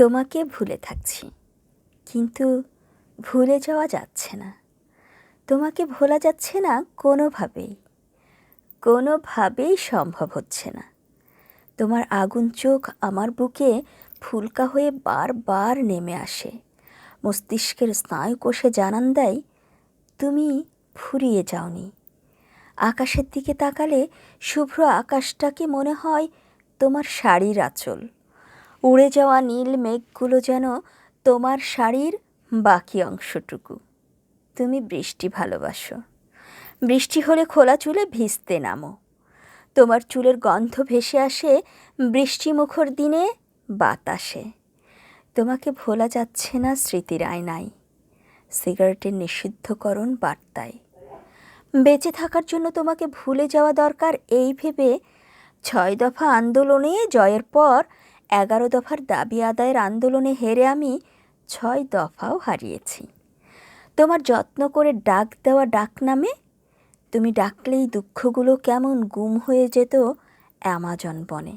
তোমাকে ভুলে থাকছি। কিন্তু ভুলে যাওয়া যাচ্ছে না। তোমাকে ভোলা যাচ্ছে না কোনোভাবেই। কোনোভাবেই সম্ভব হচ্ছে না। তোমার আগুন চোখ আমার বুকে ফুলকা হয়ে বারবার নেমে আসে। মস্তিষ্কের স্নায়ু স্নায়ুকোষে জানান দেয়, তুমি ফুরিয়ে যাওনি। আকাশের দিকে তাকালে শুভ্র আকাশটাকে মনে হয় তোমার শাড়ির আঁচল। উড়ে যাওয়া নীল মেঘগুলো যেন তোমার শাড়ির বাকি অংশটুকু। তুমি বৃষ্টি ভালোবাসো। বৃষ্টি হলে খোলা চুলে ভিজতে নামো। তোমার চুলের গন্ধ ভেসে আসে বৃষ্টিমুখর দিনে বাতাসে। তোমাকে ভোলা যাচ্ছে না স্মৃতির আয়নায়। সিগারেটের নিষিদ্ধকরণ বার্তায়। বেঁচে থাকার জন্য তোমাকে ভুলে যাওয়া দরকার এই ভেবে ছয় দফা আন্দোলনে জয়ের পর এগারো দফার দাবি আদায়ের আন্দোলনে হেরে আমি ছয় দফাও হারিয়েছি। তোমার যত্ন করে ডাক দেওয়া ডাক নামে তুমি ডাকলেই দুঃখগুলো কেমন গুম হয়ে যেত অ্যামাজন বনে।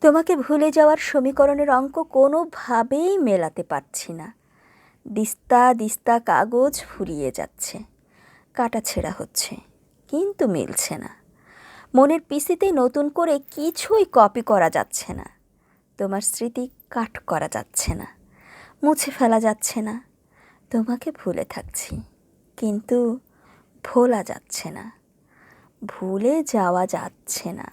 তোমাকে ভুলে যাওয়ার সমীকরণের অঙ্ক কোনোভাবেই মেলাতে পারছি না। দিস্তা দিস্তা কাগজ ফুরিয়ে যাচ্ছে। কাটা ছেঁড়া হচ্ছে, কিন্তু মিলছে না। মনের পিসিতে নতুন করে কিছুই কপি করা যাচ্ছে না। তোমার স্মৃতি কাট করা যাচ্ছে না, মুছে ফেলা যাচ্ছে না। তোমাকে ভুলে থাকছি, কিন্তু ভোলা যাচ্ছে না, ভুলে যাওয়া যাচ্ছে না।